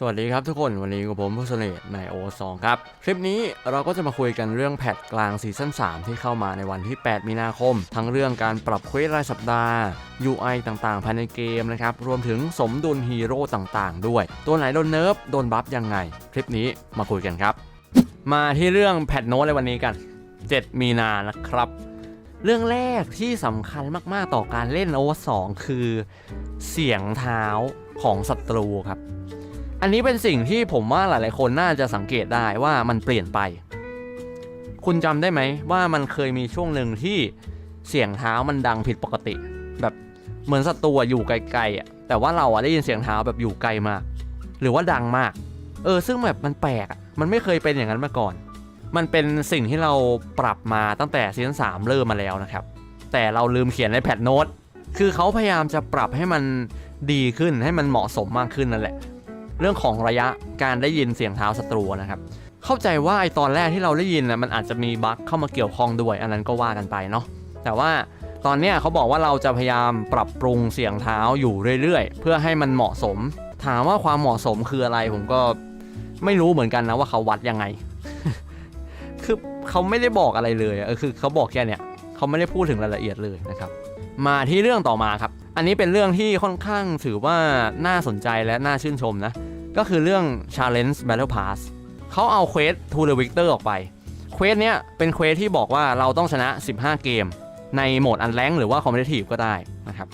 สวัสดีครับทุกคนวันนี้กับผมผู้เสน่ห์ในโอสองครับ คลิปนี้เราก็จะมาคุยกันเรื่องแพทกลางซีซั่น3 ที่เข้ามาในวันที่ 8 มีนาคม ทั้งเรื่องการปรับเควสรายสัปดาห์ UI ต่างๆ ภายในเกมนะครับ รวมถึงสมดุลฮีโร่ต่างๆ ด้วย ตัวไหนโดนเนิร์ฟโดนบัฟยังไง คลิปนี้มาคุยกันครับ มาที่เรื่องแพทโน้ตในวันนี้กัน 7 มีนานะครับเรื่องแรกที่สำคัญมากๆต่อการเล่นโอสองคือ เสียงเท้าของศัตรูครับ อันนี้เป็นสิ่งที่ผมว่าหลาย ๆ คนน่าจะสังเกตได้ว่ามันเปลี่ยนไป คุณจำได้ไหมว่ามันเคยมีช่วงหนึ่งที่เสียงเท้ามันดังผิดปกติ แบบเหมือนศัตรูอยู่ไกลๆอะแต่ว่าเราอะได้ยินเสียงเท้าแบบอยู่ไกลมากหรือว่าดังมาก เออ ซึ่งแบบมันแปลกอะมันไม่เคยเป็นอย่างนั้นมาก่อน มันเป็นสิ่งที่เราปรับมาตั้งแต่ซีซั่นสามเริ่มมาแล้วนะครับ แต่เราลืมเขียนในแพทโน้ตคือเขาพยายามจะปรับให้มันดีขึ้นให้มันเหมาะสมมากขึ้นนั่นแหละ เรื่องของระยะการได้ยินเสียงเท้าศัตรูนะครับเข้าใจว่าไอตอนแรกที่เราได้ยินนะมันอาจจะมีบั๊กเข้ามาเกี่ยวข้องด้วย อันนั้นก็ว่ากันไปเนาะแต่ว่าตอนเนี้ยเขาบอกว่าเราจะพยายามปรับปรุงเสียงเท้าอยู่เรื่อยๆ เพื่อให้มันเหมาะสม ถามว่าความเหมาะสมคืออะไรผมก็ไม่รู้เหมือนกันนะว่าเขาวัดยังไง คือเขาไม่ได้บอกอะไรเลยเออคือเขาบอกแค่เนี้ยเขาไม่ได้พูดถึงรายละเอียดเลยนะครับ มาที่เรื่องต่อมาครับ อันนี้เป็นเรื่องที่ค่อนข้างถือว่าน่าสนใจและน่าชื่นชมนะ ก็คือเรื่อง Challenge Battle Pass เขาเอาเควส To the Victor ออกไป เควสเนี้ยเป็นเควสที่บอกว่าเราต้องชนะ 15 เกม ในโหมดอันแรงหรือว่า Competitive ก็ได้นะครับ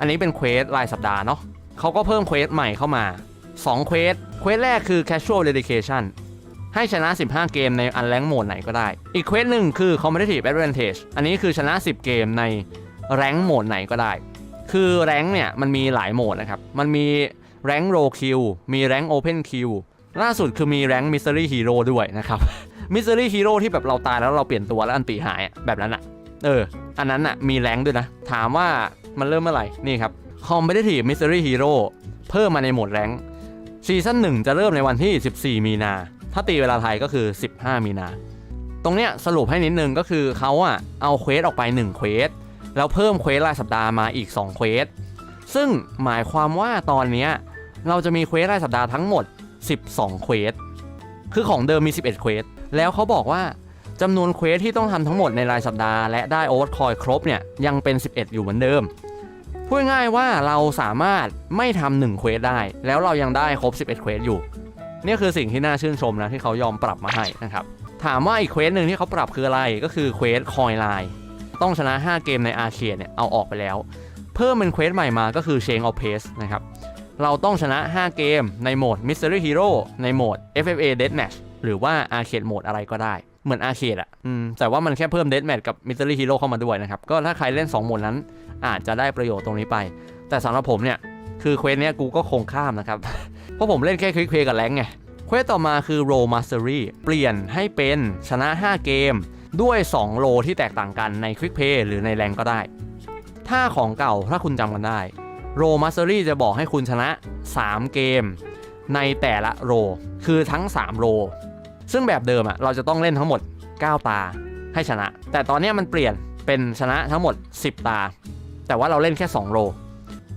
อันนี้เป็นเควสรายสัปดาห์เนาะเขาก็เพิ่มเควสใหม่เข้ามา2เควส เควสแรกคือ Casual Dedication ให้ชนะ 15 เกมในอันแรงโหมดไหนก็ได้ อีกเควสหนึ่งคือ Competitive Advantage อันนี้คือชนะ 10 เกมในแรงโหมดไหนก็ได้ คือแรงเนี่ยมันมีหลายโหมดนะครับ มันมีแรงโรคิว มีแรงโอเพนคิว ล่าสุดคือมีแรงมิส t ต r y ฮีโร่ด้วยนะครับ มิส t ต r y ฮีโร่ที่แบบเราตายแล้วเราเปลี่ยนตัวแล้วอันตีหายอะแบบนั้นอะเออ อันนั้นอะมีแรงด้วยนะ ถามว่ามันเริ่มเมื่อไหร่ นี่ครับ Competitive Mystery Hero เพิ่มมาในโหมดแรงซีซั่นหนึ่งจะเริ่มในวันที่ 14 มีนา ถ้าตีเวลาไทยก็คือ 15 มีนา ตรงเนี้ยสรุปให้นิดนึงก็คือเขาอะเอาเควสออกไป 1 เควส แล้วเพิ่มเควสรายสัปดาห์มาอีก2เควสซึ่งหมายความว่าตอนนี้เราจะมีเควสรายสัปดาห์ทั้งหมด 12เควสคือของเดิมมี 11เควสแล้วเขาบอกว่าจำนวนเควสที่ต้องทำทั้งหมดในรายสัปดาห์และได้โอเวอร์คอยครบเนี่ยยังเป็น 11 อยู่เหมือนเดิมพูดง่ายว่าเราสามารถไม่ทำหนึ่งเควสได้ แล้วเรายังได้ครบ 11เควสอยู่นี่คือสิ่งที่น่าชื่นชมนะที่เขายอมปรับมาให้นะครับถามว่าอีกเควสหนึ่งที่เขาปรับคืออะไรก็คือเควสคอยไลน์ ต้องชนะ 5 เกมในอาร์เคดเนี่ยเอาออกไปแล้ว เพิ่มเป็นเควสใหม่มาก็คือ Change of Pace นะครับเราต้องชนะ 5 เกมในโหมด Mystery Hero ในโหมด FFA Deathmatch หรือว่า Arcade Mode อะไรก็ได้ เหมือน Arcade อะอืมแต่ว่ามันแค่เพิ่ม Deathmatch กับ Mystery Hero เข้ามาด้วยนะครับ ก็ถ้าใครเล่น 2 โหมดนั้น อาจจะได้ประโยชน์ตรงนี้ไป แต่สำหรับผมเนี่ย คือเควสเนี้ยกูก็คงข้ามนะครับ เพราะผมเล่นแค่ควิกเพย์กับแรงไง เควสต่อมาคือ Roll Mastery เปลี่ยนให้เป็นชนะ 5 เกม ด้วย 2 โลที่แตกต่างกันใน Quick Play หรือในแรงก็ได้ ถ้าของเก่าถ้าคุณจำกันได้โรมาสเตอรี่จะบอกให้คุณชนะ 3 เกม ในแต่ละโรคือทั้ง 3 โรซึ่งแบบเดิมอะเราจะต้องเล่นทั้งหมด 9 ตาให้ชนะ แต่ตอนนี้มันเปลี่ยนเป็นชนะทั้งหมด 10 ตา แต่ว่าเราเล่นแค่ 2 โร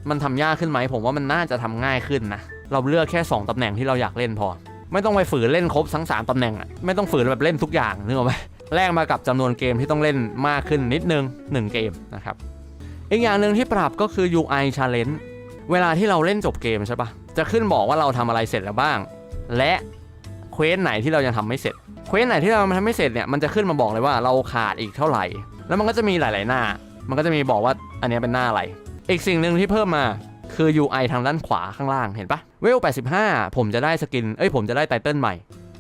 มันทำยากขึ้นไหมผมว่ามันน่าจะทำง่ายขึ้นนะเราเลือกแค่ 2ตำแหน่งที่เราอยากเล่นพอ ไม่ต้องไปฝืนเล่นครบทั้ง 3ตำแหน่งอะไม่ต้องฝืนแบบเล่นทุกอย่างนึกออกไหม แลกมากับจำนวนเกมที่ต้องเล่นมากขึ้นนิดนึง 1 เกมนะครับ อีกอย่างหนึ่งที่ปรับก็คือ UI Challenge เวลาที่เราเล่นจบเกมใช่ปะจะขึ้นบอกว่าเราทำอะไรเสร็จแล้วบ้าง และเควสไหนที่เรายังทำไม่เสร็จเควสไหนที่เราทำไม่เสร็จเนี่ยมันจะขึ้นมาบอกเลยว่าเราขาดอีกเท่าไหร่ แล้วมันก็จะมีหลาย ๆ หน้า มันก็จะมีบอกว่าอันนี้เป็นหน้าอะไร อีกสิ่งหนึ่งที่เพิ่มมาคือ UI ทางด้านขวาข้างล่างเห็นปะเวล 85 ผมจะได้สกิน เอ้ยผมจะได้ไตเติลใหม่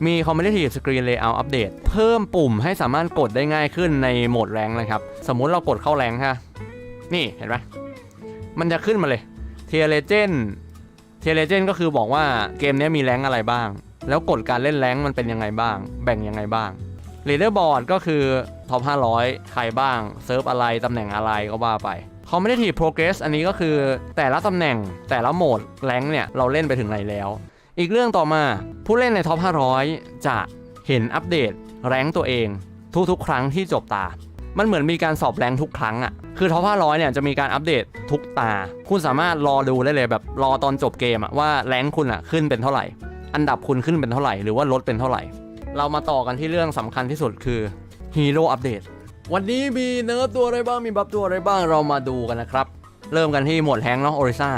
มี Competitive Screen Layout Update เพิ่มปุ่มให้สามารถกดได้ง่ายขึ้นในโหมดแรงนะครับ สมมุติเรากดเข้าแรงค่ะนี่เห็นไหมมันจะขึ้นมาเลย เทียเลเจนเทียเลเจนก็คือบอกว่าเกมนี้มีแรงอะไรบ้าง แล้วกฎการเล่นแรงมันเป็นยังไงบ้าง แบ่งยังไงบ้างลีดเดอร์บอร์ดก็คือท็อป500 ใครบ้าง เซิร์ฟอะไร ตำแหน่งอะไรก็ว่าไป Competitive Progress อันนี้ก็คือแต่ละตำแหน่งแต่ละโหมดแรงเนี่ย เราเล่นไปถึงไหนแล้ว อีกเรื่องต่อมาผู้เล่นในท็อป 500 จะเห็นอัปเดตแรงตัวเอง ทุกๆ ครั้งที่จบตา มันเหมือนมีการสอบแรงทุกครั้งอะ่ะ คือท็อป 500 เนี่ยจะมีการอัปเดตทุกตา คุณสามารถรอดูได้เลยแบบรอตอนจบเกมอะว่าแรงคุณอะขึ้นเป็นเท่าไหร่ อันดับคุณขึ้นเป็นเท่าไหร่หรือว่าลดเป็นเท่าไหร่ เรามาต่อกันที่เรื่องสำคัญที่สุดคือฮีโร่อัปเดตวันนี้มีเนื้อตัวอะไรบ้างมีบัฟตัวอะไรบ้างเรามาดูกันนะครับ เริ่มกันที่หมวดแฮงเนาะโอริซ่า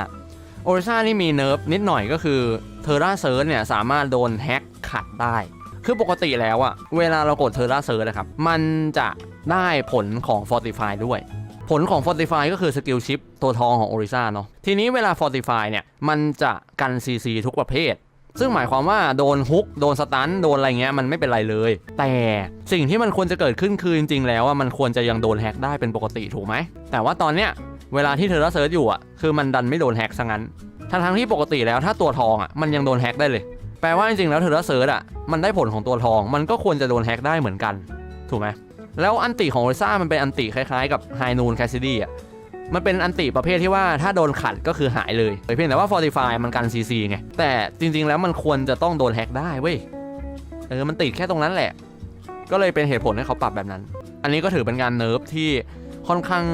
โอริซ่านี่มีเนิร์ฟนิดหน่อยก็คือเทอร่าเซิร์เนี่ยสามารถโดนแฮ็กขัดได้ คือปกติแล้วอะเวลาเรากดเทอร่าเซิร์นะครับ มันจะได้ผลของ Fortify ด้วย ผลของ Fortify ก็คือสกิลชิปตัวทองของโอริซ่าเนาะทีนี้เวลา Fortify เนี่ยมันจะกัน CC ทุกประเภทซึ่งหมายความว่าโดนฮุกโดนสตันโดนอะไรเงี้ยมันไม่เป็นไรเลย แต่สิ่งที่มันควรจะเกิดขึ้นคือจริงๆแล้วอะมันควรจะยังโดนแฮกได้เป็นปกติถูกไหมแต่ว่าตอนเนี้ย เวลาที่เทอร์เซิร์ชอยู่อะคือมันดันไม่โดนแฮกซะงั้นทั้งทั้งที่ปกติแล้วถ้าตัวทองอะมันยังโดนแฮกได้เลย แปลว่าจริงๆแล้วเทอร์เซิร์ชอะมันได้ผลของตัวทอง มันก็ควรจะโดนแฮกได้เหมือนกัน ถูกไหมแล้วอันติของโอริซ่ามันเป็นอันติคล้ายๆกับไฮนูนแคสซิดี้อะมันเป็นอันติประเภทที่ว่าถ้าโดนขัดก็คือหายเลยเพียงแต่ว่า Fortify มันกัน CC ไงแต่จริงๆแล้วมันควรจะต้องโดนแฮกได้เว้ยเออมันติดแค่ตรงนั้นแหละ ก็เลยเป็นเหตุผลให้เขาปรับแบบนั้น อันนี้ก็ถือเป็นการเนิร์ฟที่ค่อนข้าง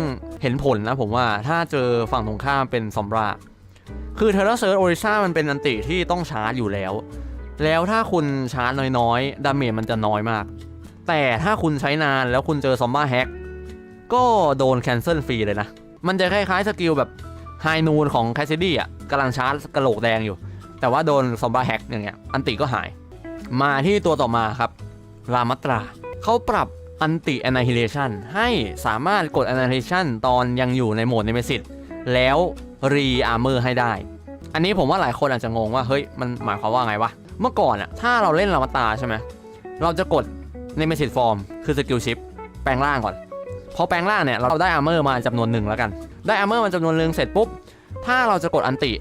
เห็นผลนะผมว่าถ้าเจอฝั่งตรงข้ามเป็นซอมราคือเทเลเซิร์โอริซ่ามันเป็นอันติที่ต้องชาร์จอยู่แล้ว แล้วถ้าคุณชาร์จน้อยๆ ดาเมจมันจะน้อยมาก แต่ถ้าคุณใช้นานแล้วคุณเจอซอมบ้าแฮกก็โดนแคนเซิลฟรีเลยนะ มันจะคล้ายๆสกิลแบบไฮนูนของแคสซิดี้อะกำลังชาร์จกระโหลกแดงอยู่ แต่ว่าโดนซอมบ้าแฮกอย่างเงี้ยอันติก็หาย มาที่ตัวต่อมาครับ รามัตรา เขาปรับ อันติ annihilation ให้สามารถกด annihilation ตอนยังอยู่ในโหมด nemesis แล้วรีอาร์เมอร์ให้ได้ อันนี้ผมว่าหลายคนอาจจะงงว่าเฮ้ยมันหมายความว่าไงวะ เมื่อก่อนอะถ้าเราเล่นรามาตาใช่ไหมเราจะกด nemesis form คือสกิลชิปแปลงร่างก่อน พอแปลงร่างเนี่ยเราได้อาร์เมอร์มาจำนวนหนึ่งแล้วกัน ได้อาร์เมอร์มาจำนวนหนึ่งเสร็จปุ๊บถ้าเราจะกดอันติ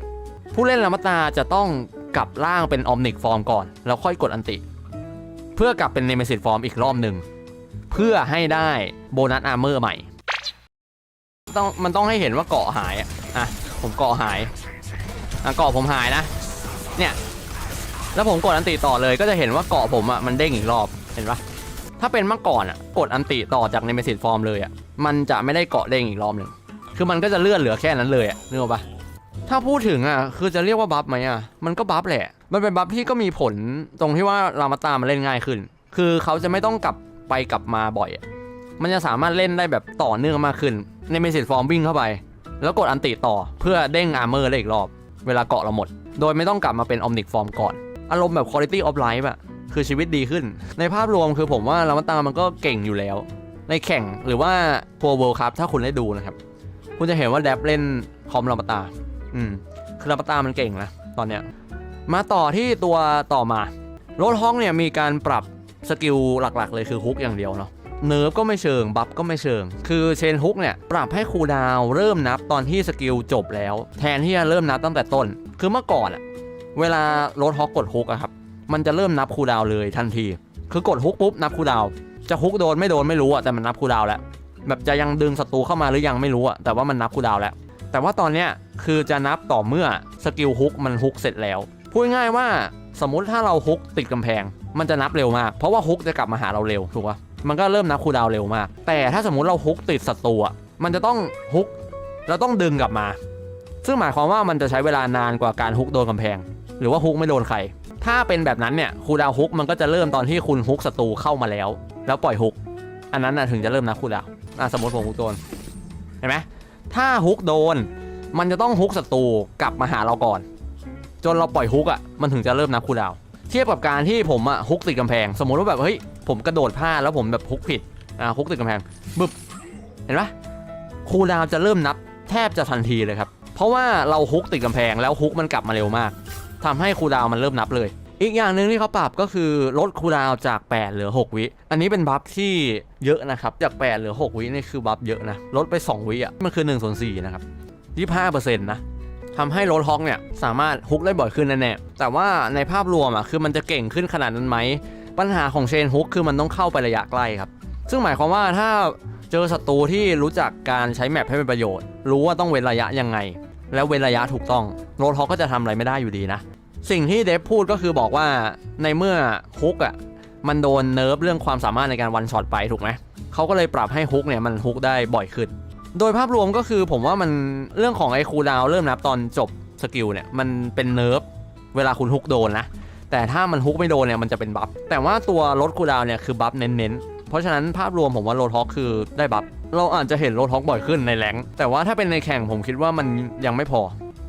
ผู้เล่นรามาตาจะต้องกลับร่างเป็นออมนิกฟอร์มก่อนแล้วค่อยกดอันติ เพื่อกลับเป็น nemesis form อีกรอบหนึ่ง เพื่อให้ได้โบนัสอาร์เมอร์ใหม่ต้องมันต้องให้เห็นว่าเกาะหายอะอะผมเกาะหายอะเกาะผมหายนะ เนี่ยแล้วผมกดอันติต่อเลยก็จะเห็นว่าเกาะผมอะมันเด้งอีกรอบเห็นปะถ้าเป็นเมื่อก่อนอะกดอันติต่อจากในเมสิตฟอร์มเลยอะมันจะไม่ได้เกาะเด้งอีกรอบหนึ่งคือมันก็จะเลื่อนเหลือแค่นั้นเลยอะนึกออกปะถ้าพูดถึงอะคือจะเรียกว่าบัฟไหมอะมันก็บัฟแหละ มันเป็นบัฟที่ก็มีผลตรงที่ว่ารามาตามันเล่นง่ายขึ้น คือเขาจะไม่ต้องกลับ ไปกลับมาบ่อยอะมันจะสามารถเล่นได้แบบต่อเนื่องมากขึ้น ในเมสิตฟอร์มวิ่งเข้าไป แล้วกดอันติต่อเพื่อเด้งอาร์เมอร์ได้อีกรอบ เวลาเกาะเราหมด โดยไม่ต้องกลับมาเป็นออมนิกฟอร์มก่อน อารมณ์แบบ quality of life อะคือชีวิตดีขึ้น ในภาพรวมคือผมว่าลามาตามันก็เก่งอยู่แล้ว ในแข่งหรือว่าทัวร์เวิลด์คัพถ้าคุณได้ดูนะครับ คุณจะเห็นว่าแดบเล่นคอมลามาตา อืม คือลามาตามันเก่งนะตอนเนี้ย มาต่อที่ตัวต่อมา โรดฮองเนี่ยมีการปรับ สกิลหลักๆ เลยคือฮุกอย่างเดียวเนาะเนิร์ฟก็ไม่เชิง บัฟก็ไม่เชิง คือเชนฮุกเนี่ย ปรับให้คูดาวเริ่มนับตอนที่สกิลจบแล้ว แทนที่จะเริ่มนับตั้งแต่ต้น คือเมื่อก่อนอะเวลาโรดฮอกกดฮุกอะครับ มันจะเริ่มนับคูดาวเลยทันที คือกดฮุกปุ๊บนับคูดาว จะฮุกโดนไม่โดนไม่รู้อะแต่มันนับคูดาวแล้ว แบบจะยังดึงศัตรูเข้ามาหรือยังไม่รู้อะแต่ว่ามันนับคูดาวแล้ว แต่ว่าตอนเนี้ยคือจะนับต่อเมื่อสกิลฮุกมันฮุกเสร็จแล้ว พูดง่ายว่าสมมุติถ้าเราฮุกติดกำแพง มันจะนับเร็วมาก เพราะว่าฮุกจะกลับมาหาเราเร็วถูกปะมันก็เริ่มนับคูดาวเร็วมาก แต่ถ้าสมมุติเราฮุกติดศัตรูอะมันจะต้องฮุกเราต้องดึงกลับมา ซึ่งหมายความว่ามันจะใช้เวลานานกว่าการฮุกโดนกำแพง หรือว่าฮุกไม่โดนใคร ถ้าเป็นแบบนั้นเนี่ยคูดาวฮุกมันก็จะเริ่มตอนที่คุณฮุกศัตรูเข้ามาแล้ว แล้วปล่อยฮุก อันนั้นนะถึงจะเริ่มนับคูดาวนะสมมติผมฮุกโดนเห็นไหมถ้าฮุกโดน มันจะต้องฮุกศัตรูกลับมาหาเราก่อน จนเราปล่อยฮุกอะมันถึงจะเริ่มนับคูดาว เทียบกับการที่ผมอะฮุกติดกำแพง สมมติว่าแบบเฮ้ยผมกระโดดพลาดแล้วผมแบบฮุกผิดอ่าฮุกติดกำแพงบึบเห็นปะคูลดาวจะเริ่มนับแทบจะทันทีเลยครับ เพราะว่าเราฮุกติดกำแพงแล้วฮุกมันกลับมาเร็วมากทำให้คูลดาวมันเริ่มนับเลย อีกอย่างหนึ่งที่เขาปรับก็คือลดคูลดาวจาก 8 เหลือ 6 วิ อันนี้เป็นบัฟที่เยอะนะครับจาก 8 เหลือ 6 วินี่คือบัฟเยอะนะลดไป 2 วิอะมันคือ1ส่วน4นะครับ25%นะ ทำให้โรดฮอกเนี่ยสามารถฮุกได้บ่อยขึ้นแน่แต่ว่าในภาพรวมอะคือมันจะเก่งขึ้นขนาดนั้นไหม ปัญหาของเชนฮุกคือมันต้องเข้าไประยะใกล้ครับ ซึ่งหมายความว่าถ้าเจอศัตรูที่รู้จักการใช้แมปให้เป็นประโยชน์ รู้ว่าต้องเว้นระยะยังไง แล้วเว้นระยะถูกต้องโรดฮอกก็จะทำอะไรไม่ได้อยู่ดีนะ สิ่งที่เดฟพูดก็คือบอกว่าในเมื่อฮุกอะมันโดนเนิร์ฟเรื่องความสามารถในการวันช็อตไปถูกไหมเขาก็เลยปรับให้ฮุกเนี่ยมันฮุกได้บ่อยขึ้น โดยภาพรวมก็คือผมว่ามันเรื่องของไอ้คูดาวเริ่มนับตอนจบสกิลเนี่ยมันเป็นเนิร์ฟเวลาคุณฮุกโดนนะ แต่ถ้ามันฮุกไม่โดนเนี่ยมันจะเป็นบัฟแต่ว่าตัวลดคูดาวเนี่ยคือบัฟเน้นๆ เพราะฉะนั้นภาพรวมผมว่าโรทฮอกคือได้บัฟเราอาจจะเห็นโรทฮอกบ่อยขึ้นในแรงแต่ว่าถ้าเป็นในแข่งผมคิดว่ามันยังไม่พอ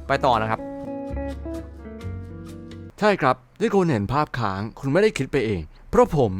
ไปต่อนะครับ ใช่ครับที่คุณเห็นภาพค้างคุณไม่ได้คิดไปเอง เพราะผม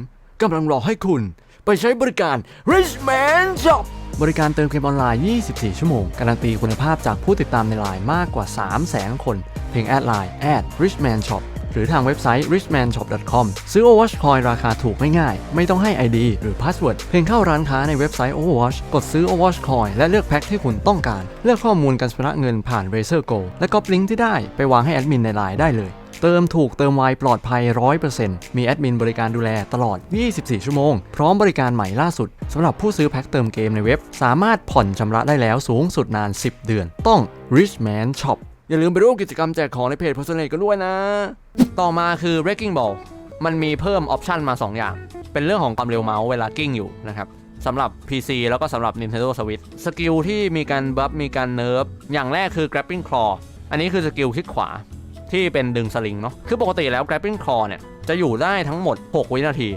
กำลังรอให้คุณไปใช้บริการ Richman Shop บริการเติมเกมออนไลน์ 24 ชั่วโมง การันตีคุณภาพจากผู้ติดตามในไลน์มากกว่า 300,000 คน เพียงแอดไลน์แอด @richman shop หรือทางเว็บไซต์ richmanshop.com ซื้อ Overwatch Coin ราคาถูกง่ายๆ ไม่ต้องให้ ID หรือ Password เพียงเข้าร้านค้าในเว็บไซต์ Overwatch กดซื้อ Overwatch Coin และเลือกแพ็คที่คุณต้องการ เลือกข้อมูลการชำระเงินผ่าน Razer Go และก๊อปลิงก์ที่ได้ไปวางให้แอดมินในไลน์ได้เลย เติมถูกเติมไวปลอดภัย 100%มีแอดมินบริการดูแลตลอด 24 ชั่วโมง พร้อมบริการใหม่ล่าสุดสำหรับผู้ซื้อแพ็คเติมเกมในเว็บ สามารถผ่อนชำระได้แล้วสูงสุดนาน 10 เดือน ต้อง Richman Shop อย่าลืมไปร่วมกิจกรรมแจกของในเพจ p e r s o n a l กันด้วยนะ ต่อมาคือ Breaking Ball มันมีเพิ่มออปชันมา 2 อย่าง เป็นเรื่องของความเร็วเมาส์เวลากิ้งอยู่นะครับสำหรับ PC แล้วก็สำหรับ Nintendo Switch สกิลที่มีการบัฟมีการเนิร์ฟอย่างแรกคือ Grappling Claw อันนี้คือสกิลคลิกขวา ที่เป็นดึงสลิงเนาะคือปกติแล้ว grappling claw เนี่ยจะอยู่ได้ทั้งหมด 6 วินาที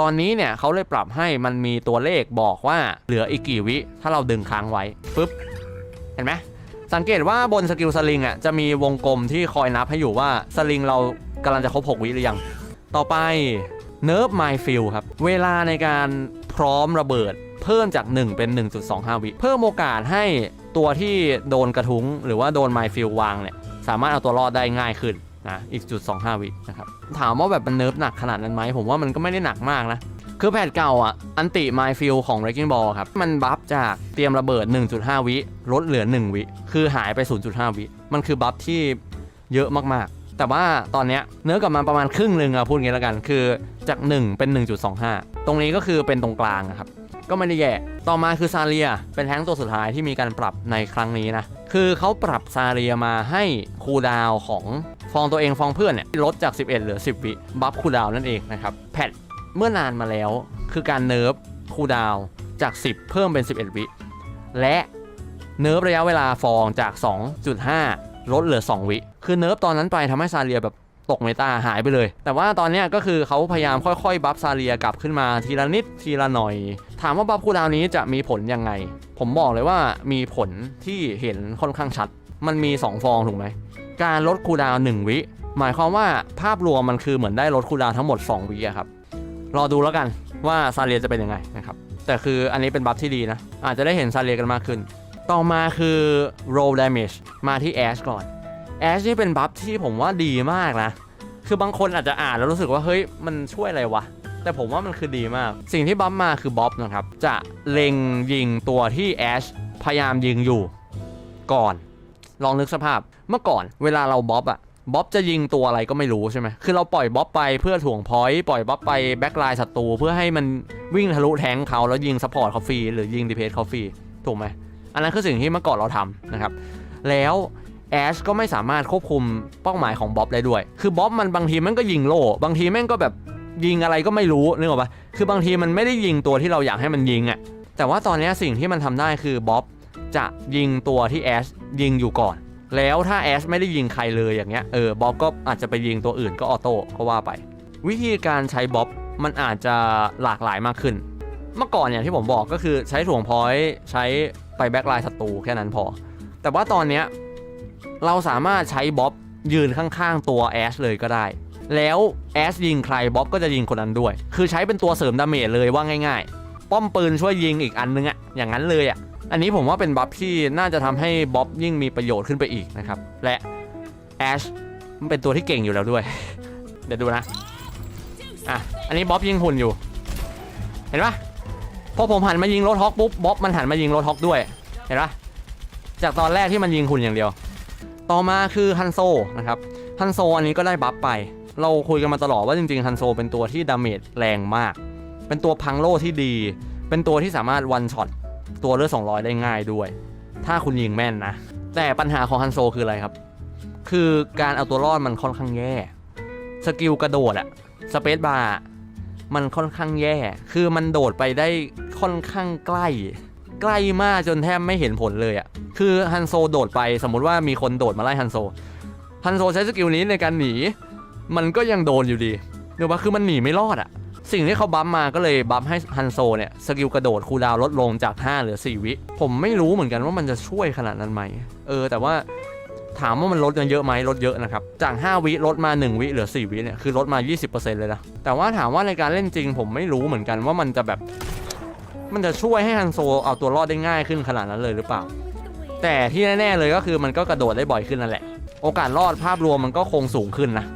ตอนนี้เนี่ยเขาเลยปรับให้มันมีตัวเลขบอกว่าเหลืออีกกี่วิ ถ้าเราดึงค้างไว้ปึ๊บเห็นไหมสังเกตว่าบนสกิลสลิงอะจะมีวงกลมที่คอยนับให้อยู่ว่าสลิงเรากำลังจะครบ 6 วิหรือยัง ต่อไป Nerf My Field ครับ เวลาในการพร้อมระเบิดเพิ่มจาก 1 เป็น 1.25 วิ เพิ่มโอกาสให้ตัวที่โดนกระทุ้ง หรือว่าโดน My Field วางเนี่ย สามารถเอาตัวรอดได้ง่ายขึ้นนะอีกจุด25 วินะครับถามว่าแบบมันเนิร์ฟหนักขนาดนั้นไหมผมว่ามันก็ไม่ได้หนักมากนะ คือแพทเก่าอะอันติ My f i e l ของ Wrecking Ball ครับ มันบัฟจากเตรียมระเบิด 1.5 วิลดเหลือ 1 วิ คือหายไป 0.5 วิ มันคือบัฟที่เยอะมากๆ แต่ว่าตอนเนี้ยเนื้อกลับมาประมาณครึ่งหนึ่งอะพูดงี้แล้วกัน คือจาก 1 เป็น 1.25 ตรงนี้ก็คือเป็นตรงกลางอะครับก็ไม่ได้แย่ ต่อมาคือซาเลีย เป็นแท้งตัวสุดท้ายที่มีการปรับในครั้งนี้นะ คือเขาปรับซาเรียมาให้คูดาวของฟองตัวเองฟองเพื่อนเนี่ยลดจาก 11 เหลือ 10 วิบัฟคูดาวนั่นเองนะครับแพทเมื่อนานมาแล้วคือการเนิร์ฟคูดาวจาก 10 เพิ่มเป็น 11 วิ และเนิร์ฟระยะเวลาฟองจาก 2.5 ลดเหลือ 2 วิ คือเนิร์ฟตอนนั้นไปทำให้ซาเรียแบบ ตกเมตาหายไปเลย แต่ว่าตอนนี้ก็คือเขาพยายามค่อยๆ บัฟซาเลียกลับขึ้นมาทีละนิดทีละหน่อย ถามว่าบัฟคูดาวนี้จะมีผลยังไง ผมบอกเลยว่ามีผลที่เห็นค่อนข้างชัด มันมี 2 ฟองถูกไหม การลดคูดาวน์1วิ หมายความว่าภาพรวมมันคือเหมือนได้ลดคูดาวน์ทั้งหมด 2 วิอะครับ รอดูแล้วกันว่าซาเลียจะเป็นยังไงนะครับ แต่คืออันนี้เป็นบัฟที่ดีนะ อาจจะได้เห็นซาเลียกันมากขึ้น ต่อมาคือ roll damage มาที่ Ash ก่อน Ash นี่เป็นบัฟที่ผมว่าดีมากนะ คือบางคนอาจจะอ่านแล้วรู้สึกว่าเฮ้ยมันช่วยอะไรวะ แต่ผมว่ามันคือดีมาก สิ่งที่บัฟมาคือบ๊อบนะครับ จะเล็งยิงตัวที่แอชพยายามยิงอยู่ ก่อน ลองนึกสภาพ เมื่อก่อนเวลาเราบ๊อบอะบ๊อบจะยิงตัวอะไรก็ไม่รู้ใช่ไหม คือเราปล่อยบ๊อบไปเพื่อถ่วงพอยต์ปล่อยบ๊อบไปแบ็กไลน์ศัตรูเพื่อให้มันวิ่งทะลุแทงเขาแล้วยิงซัพพอร์ตเขาฟรีหรือยิงดีเพสเขาฟรีถูกไหม อันนั้นคือสิ่งที่เมื่อก่อนเราทำนะครับ แล้ว แอชก็ไม่สามารถควบคุมเป้าหมายของบ๊อบได้ด้วย คือบ๊อบมันบางทีมันก็ยิงโล่บางทีแม่งก็แบบยิงอะไรก็ไม่รู้นึกออกปะคือบางทีมันไม่ได้ยิงตัวที่เราอยากให้มันยิงอะ่ะ แต่ว่าตอนนี้สิ่งที่มันทำได้คือบ๊อบจะยิงตัวที่แอชยิงอยู่ก่อน แล้วถ้าแอชไม่ได้ยิงใครเลยอย่างเงี้ย เออ บ๊อบก็อาจจะไปยิงตัวอื่นก็ออโต้ก็ว่าไป วิธีการใช้บ๊อบมันอาจจะหลากหลายมากขึ้น เมื่อก่อนอย่างที่ผมบอกก็คือใช้ถ่วงพอยต์ใช้ไปแบ็กไลน์ศัตรูแค่นั้นพอ แต่ว่าตอนเนี้ย เราสามารถใช้บ๊อบยืนข้างๆตัวแอชเลยก็ได้ แล้วแอชยิงใครบ๊อบก็จะยิงคนนั้นด้วย คือใช้เป็นตัวเสริมดาเมจเลยว่าง่ายๆ ป้อมปืนช่วยยิงอีกอันนึงอะอย่างนั้นเลยอะอันนี้ผมว่าเป็นบัฟที่น่าจะทำให้บ๊อบยิ่งมีประโยชน์ขึ้นไปอีกนะครับ และแอชมันเป็นตัวที่เก่งอยู่แล้วด้วย เดี๋ยวดูนะ อะ อันนี้บ๊อบยิงหุ่นอยู่ เห็นปะพอผมหันมายิงรถฮอกปุ๊บบ๊อบมันหันมายิงรถฮอกด้วย เห็นปะจากตอนแรกที่มันยิงหุ่นอย่างเดียว ต่อมาคือฮันโซนะครับฮันโซอันนี้ก็ได้บัฟไป เราคุยกันมาตลอดว่าจริงๆฮันโซเป็นตัวที่ดาเมจแรงมาก เป็นตัวพังโล่ที่ดี เป็นตัวที่สามารถวันช็อตตัวเลือด200 ได้ง่ายด้วย ถ้าคุณยิงแม่นนะ แต่ปัญหาของฮันโซคืออะไรครับ คือการเอาตัวรอดมันค่อนข้างแย่ สกิลกระโดดอะสเปซบาร์มันค่อนข้างแย่ คือมันโดดไปได้ค่อนข้างใกล้ ใกล้มากจนแทบไม่เห็นผลเลยอะคือฮันโซโดดไปสมมติว่ามีคนโดดมาไล่ฮันโซฮันโซใช้สกิลนี้ในการหนี มันก็ยังโดนอยู่ดีเดี๋ยวว่าคือมันหนีไม่รอดอะสิ่งที่เขาบัฟมาก็เลยบัฟให้ฮันโซเนี่ยสกิลกระโดดคูดาวลดลงจาก 5 เหลือ 4 วิ ผมไม่รู้เหมือนกันว่ามันจะช่วยขนาดนั้นไหมเออ แต่ว่าถามว่ามันลดเยอะไหมลดเยอะนะครับ จาก 5 วิลดมา 1 วิเหลือ 4 วิเนี่ยคือลดมา 20%เลยนะ แต่ว่าถามว่าในการเล่นจริงผมไม่รู้เหมือนกันว่ามันจะแบบ มันจะช่วยให้ฮันโซเอาตัวรอดได้ง่ายขึ้นขนาดนั้นเลยหรือเปล่า แต่ที่แน่ๆเลยก็คือมันก็กระโดดได้บ่อยขึ้นนั่นแหละ โอกาสรอดภาพรวมมันก็คงสูงขึ้นนะ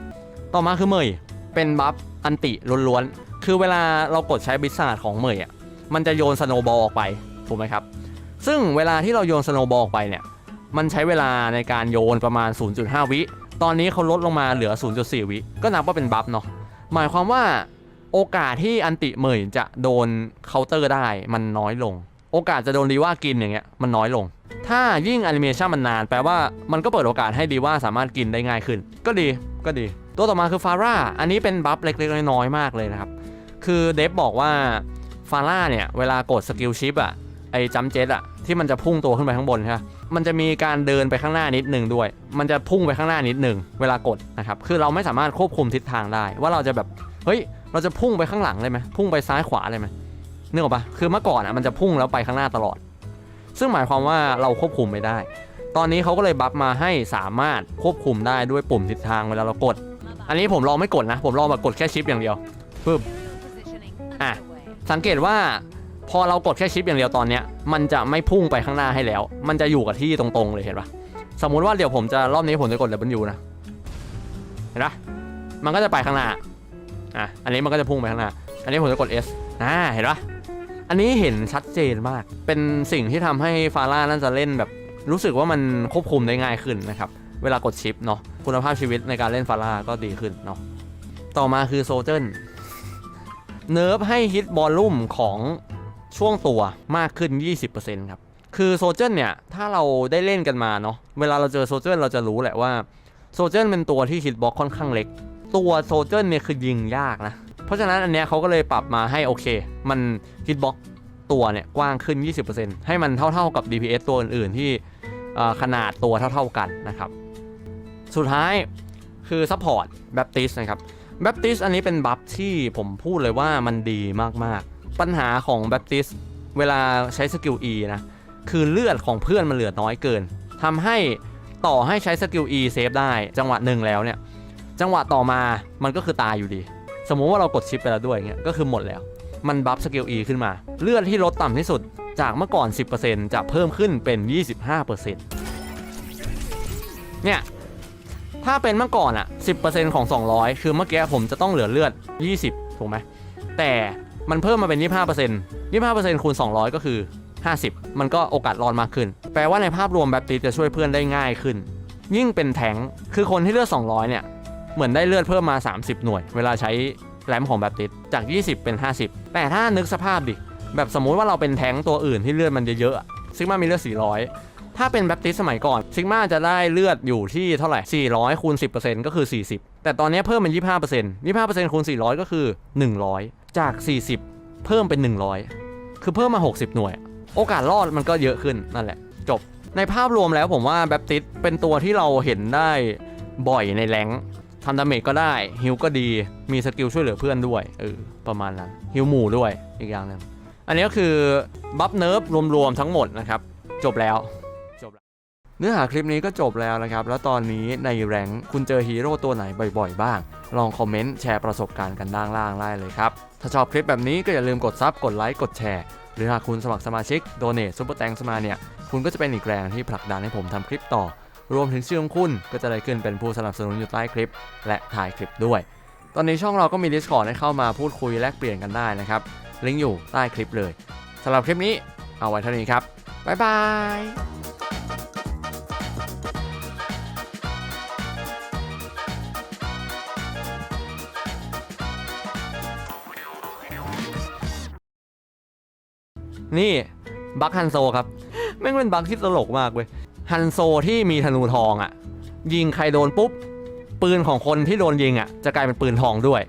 ต่อมาคือเมยเป็นบัฟอันติล้วนๆ คือเวลาเรากดใช้บิสซาร์ดของเมยอะ มันจะโยนสโนว์บอลออกไป ถูกไหมครับ ซึ่งเวลาที่เราโยนสโนว์บอลออกไปเนี่ย มันใช้เวลาในการโยนประมาณ 0.5 วิ ตอนนี้เขาลดลงมาเหลือ 0.4 วิ ก็นับว่าเป็นบัฟเนาะ หมายความว่า โอกาสที่อันติเหมยจะโดนเคาน์เตอร์ได้มันน้อยลง โอกาสจะโดนดีว่ากินอย่างเงี้ยมันน้อยลง ถ้ายิ่งแอนิเมชันมันนานแปลว่ามันก็เปิดโอกาสให้ดีว่าสามารถกินได้ง่ายขึ้น ก็ดีก็ดี ตัวต่อมาคือฟาร่าอันนี้เป็นบัฟเล็กๆน้อยๆมากเลยนะครับ คือเดฟบอกว่าฟาร่าเนี่ยเวลากดสกิลชิปอะไอจัมเจ็ตอะที่มันจะพุ่งตัวขึ้นไปข้างบนใช่ไหมมันจะมีการเดินไปข้างหน้านิดหนึ่งด้วย มันจะพุ่งไปข้างหน้านิดหนึ่งเวลากดนะครับ คือเราไม่สามารถควบคุมทิศทางได้ ว่าเราจะแบบ เฮ้ย เราจะพุ่งไปข้างหลังเลยไหมพุ่งไปซ้ายขวาเลยไหมนึกออกปะคือเมื่อก่อนอะมันจะพุ่งแล้วไปข้างหน้าตลอด ซึ่งหมายความว่าเราควบคุมไม่ได้ ตอนนี้เขาก็เลยบัฟมาให้สามารถควบคุมได้ด้วยปุ่มทิศทางเวลาเรากด อันนี้ผมลองไม่กดนะ ผมลองแบบกดแค่ชิปอย่างเดียวปึ๊บอะสังเกตว่าพอเรากดแค่ชิปอย่างเดียวตอนเนี้ยมันจะไม่พุ่งไปข้างหน้าให้แล้ว มันจะอยู่กับที่ตรงๆเลยเห็นปะสมมุติว่าเดี๋ยวผมจะรอบนี้ผมจะกด W นะ เห็นปะมันก็จะไปข้างหน้า อะอันนี้มันก็จะพุ่งไปข้างหน้าอันนี้ผมจะกด S อ่าเห็นปะอันนี้เห็นชัดเจนมาก เป็นสิ่งที่ทำให้ฟาร่าน่าจะเล่นแบบรู้สึกว่ามันควบคุมได้ง่ายขึ้นนะครับ เวลากดชิปเนาะคุณภาพชีวิตในการเล่นฟาร่าก็ดีขึ้นเนาะต่อมาคือโซเจนเนิร์ฟให้ฮิตบอลลุ่มของช่วงตัวมากขึ้น 20%ครับ คือโซเจนเนี่ย ถ้าเราได้เล่นกันมาเนาะ เวลาเราเจอโซเจนเราจะรู้แหละว่าโซเจนเป็นตัวที่ฮิตบล็อกค่อนข้างเล็ก ตัวโซเจนเนี่ยคือยิงยากนะ เพราะฉะนั้นอันเนี้ยเขาก็เลยปรับมาให้โอเค มันฮิตบล็อกตัวเนี่ยกว้างขึ้น 20%ให้มันเท่าๆกับ DPS ตัวอื่นๆที่ขนาดตัวเท่าๆกันนะครับ สุดท้ายคือซัพพอร์ตแบปติสนะครับแบปติสอันนี้เป็นบัฟที่ผมพูดเลยว่ามันดีมากๆ ปัญหาของแบปติสเวลาใช้สกิล E นะ คือเลือดของเพื่อนมันเหลือน้อยเกินทำให้ต่อให้ใช้สกิล E เซฟได้จังหวะหนึ่งแล้วเนี่ย จังหวะต่อมามันก็คือตายอยู่ดี สมมุติว่าเรากดชิปไปแล้วด้วยเงี้ยก็คือหมดแล้ว มันบัฟสกิล E ขึ้นมา เลือดที่ลดต่ำที่สุดจากเมื่อก่อน 10%จะเพิ่มขึ้นเป็น 25%เนี่ย ถ้าเป็นเมื่อก่อนอะ10%ของ 200 คือเมื่อกี้ผมจะต้องเหลือเลือด 20 ถูกไหม แต่มันเพิ่มมาเป็น 25% 25%คูณ 200 ก็คือ 50 มันก็โอกาสรอดมากขึ้น แปลว่าในภาพรวมแบปติสจะช่วยเพื่อนได้ง่ายขึ้น ยิ่งเป็นแทงคือคนที่เลือด 200 เนี่ย เหมือนได้เลือดเพิ่มมา 30 หน่วย เวลาใช้แรมของแบปติสจาก 20 เป็น 50 แต่ถ้านึกสภาพดิ แบบสมมุติว่าเราเป็นแท้งตัวอื่นที่เลือดมันเยอะๆซิกมามีเลือด 400 ถ้าเป็นแบปติสสมัยก่อนซิกมาจะได้เลือดอยู่ที่เท่าไหร่ 400คูณ10%ก็คือ 40 แต่ตอนนี้เพิ่มเป็น 25% 25%คูณ400 ก็คือ 100 จาก 40 เพิ่มเป็น 100 คือเพิ่มมา 60 หน่วย โอกาสรอดมันก็เยอะขึ้นนั่นแหละ จบ ในภาพรวมแล้วผมว่าแบปติสเป็นตัวที่เราเห็นได้บ่อยในแรง ทำดาเมจก็ได้ฮิลก็ดีมีสกิลช่วยเหลือเพื่อนด้วยเออประมาณนั้นฮิลหมู่ด้วยอีกอย่างหนึงอันนี้ก็คือบัฟเนิร์ฟรวมๆทั้งหมดนะครับ จบแล้วจบแล้ว เนื้อหาคลิปนี้ก็จบแล้วนะครับ แล้วตอนนี้ในแรงค์คุณเจอฮีโร่ตัวไหนบ่อยๆ บ้าง ลองคอมเมนต์แชร์ประสบการณ์กันด้านล่างได้เลยครับ ถ้าชอบคลิปแบบนี้ก็อย่าลืมกดซับกดไลค์กดแชร์ หรือหากคุณสมัครสมาชิกโดเน t ซุปเปอร์แตงสมาเนี่ยคุณก็จะเป็นอีกแรงที่ผลักดันให้ผมทำคลิปต่อ รวมถึงชื่อของคุณก็จะได้ขึ้นเป็นผู้สนับสนุนอยู่ใต้คลิป และถ่ายคลิปด้วย ตอนนี้ช่องเราก็มี Discord ให้เข้ามาพูดคุยแลกเปลี่ยนกันได้นะครับ ลิงก์อยู่ใต้คลิปเลยสำหรับคลิปนี้เอาไว้เท่านี้ครับ บ๊ายบายนี่บัคฮันโซครับแม่งเป็นบัคที่ตลกมากเว้ย ฮันโซที่มีธนูทองอะ่ะ ยิงใครโดนปุ๊บ ปืนของคนที่โดนยิงอะ่ะ จะกลายเป็นปืนทองด้วย